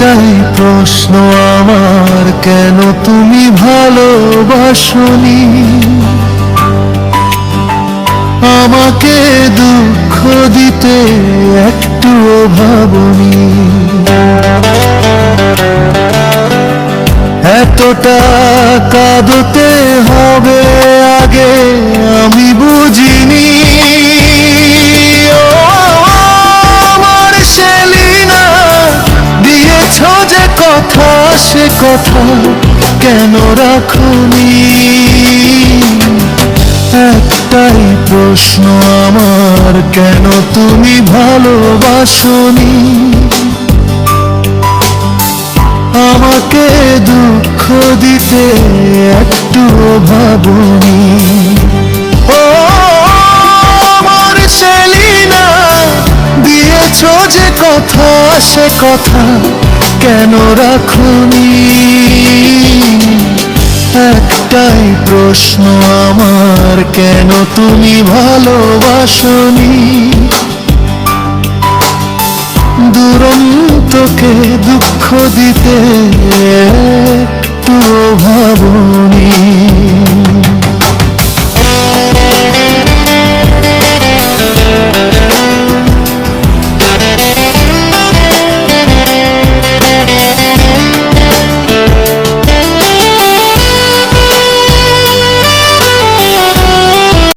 একটাই প্রশ্ন আমার, কেন তুমি ভালোবাসনি? আমাকে দুঃখ দিতে একটুও ভাবনি। এতটা কাঁদতে হবে আগে। সে কথা কেন রাখুনি? একটাই প্রশ্ন আমার, কেন তুমি ভালোবাসনি? আমাকে দুঃখ দিতে একটু ভাবুনি। ও, আমার সেলিনা, দিয়েছ যে কথা, সে কথা কেন রাখুনি? একটাই প্রশ্ন আমার কেন তুমি ভালোবাসনি? দুরন্তকে দুঃখ দিতে তো ভাবনি